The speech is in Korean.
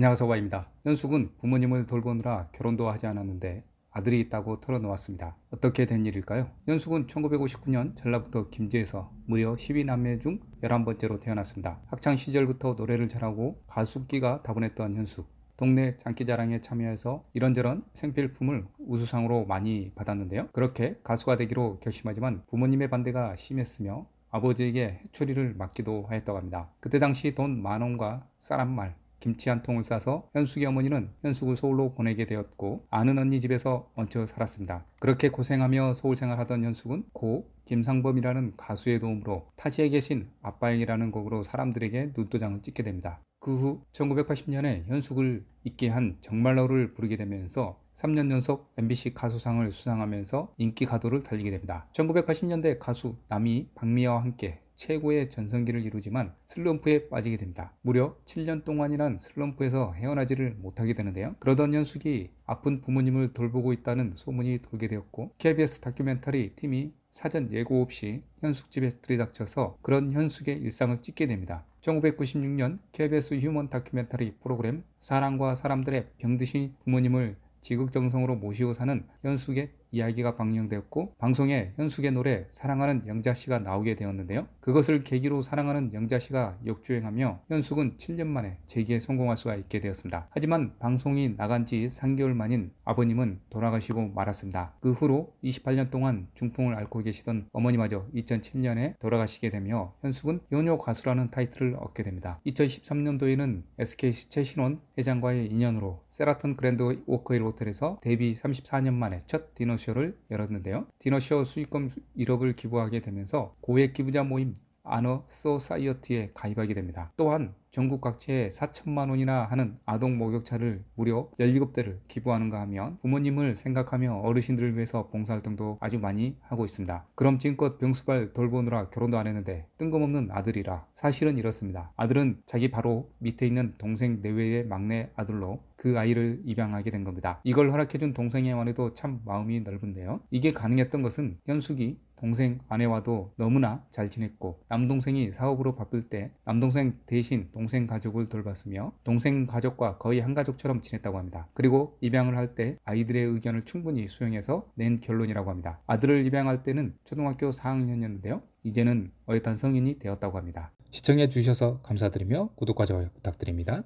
안녕하세요 와입니다. 현숙은 부모님을 돌보느라 결혼도 하지 않았는데 아들이 있다고 털어놓았습니다. 어떻게 된 일일까요? 현숙은 1959년 전라북도 김제에서 무려 12남매 중 11번째로 태어났습니다. 학창 시절부터 노래를 잘하고 가수기가 다분했던 현숙. 동네 장기자랑에 참여해서 이런저런 생필품을 우수상으로 많이 받았는데요. 그렇게 가수가 되기로 결심하지만 부모님의 반대가 심했으며 아버지에게 해초리를 맞기도 하였다고 합니다. 그때 당시 돈 만 원과 쌀 한 말, 김치 한 통을 싸서 현숙의 어머니는 현숙을 서울로 보내게 되었고 아는 언니 집에서 얹혀 살았습니다. 그렇게 고생하며 서울 생활하던 현숙은 고 김상범이라는 가수의 도움으로 타지에 계신 아빠에게라는 곡으로 사람들에게 눈도장을 찍게 됩니다. 그 후 1980년에 현숙을 있게 한 정말로를 부르게 되면서 3년 연속 MBC 가수상을 수상하면서 인기 가도를 달리게 됩니다. 1980년대 가수 남이 박미아와 함께 최고의 전성기를 이루지만 슬럼프에 빠지게 됩니다. 무려 7년 동안이란 슬럼프에서 헤어나지를 못하게 되는데요. 그러던 현숙이 아픈 부모님을 돌보고 있다는 소문이 돌게 되었고 KBS 다큐멘터리 팀이 사전 예고 없이 현숙 집에 들이닥쳐서 그런 현숙의 일상을 찍게 됩니다. 1996년 KBS 휴먼 다큐멘터리 프로그램 사랑과 사람들의 병드신 부모님을 지극정성으로 모시고 사는 현숙의 이야기가 방영되었고 방송에 현숙의 노래 사랑하는 영자 씨가 나오게 되었는데요. 그것을 계기로 사랑하는 영자 씨가 역주행하며 현숙은 7년 만에 재기에 성공할 수가 있게 되었습니다. 하지만 방송이 나간 지 3개월 만인 아버님은 돌아가시고 말았습니다. 그 후로 28년 동안 중풍을 앓고 계시던 어머니마저 2007년에 돌아가시게 되며 현숙은 효녀 가수라는 타이틀을 얻게 됩니다. 2013년도에는 SK 최신원 회장과의 인연으로 세라톤 그랜드 워커힐 호텔에서 데뷔 34년 만에 첫 디너 쇼를 열었는데요. 디너쇼 수익금 1억을 기부하게 되면서 고액 기부자 모임 아너 소사이어티에 가입하게 됩니다. 또한 전국 각지에 4천만 원이나 하는 아동 목욕차를 무려 17대를 기부하는가 하면 부모님을 생각하며 어르신들을 위해서 봉사활동도 아주 많이 하고 있습니다. 그럼 지금껏 병수발 돌보느라 결혼도 안 했는데 뜬금없는 아들이라 사실은 이렇습니다. 아들은 자기 바로 밑에 있는 동생 내외의 막내 아들로 그 아이를 입양하게 된 겁니다. 이걸 허락해준 동생의 아내도 참 마음이 넓은데요. 이게 가능했던 것은 현숙이 동생 아내와도 너무나 잘 지냈고 남동생이 사업으로 바쁠 때 남동생 대신 동생 가족을 돌봤으며 동생 가족과 거의 한 가족처럼 지냈다고 합니다. 그리고 입양을 할 때 아이들의 의견을 충분히 수용해서 낸 결론이라고 합니다. 아들을 입양할 때는 초등학교 4학년이었는데요. 이제는 어엿한 성인이 되었다고 합니다. 시청해 주셔서 감사드리며 구독과 좋아요 부탁드립니다.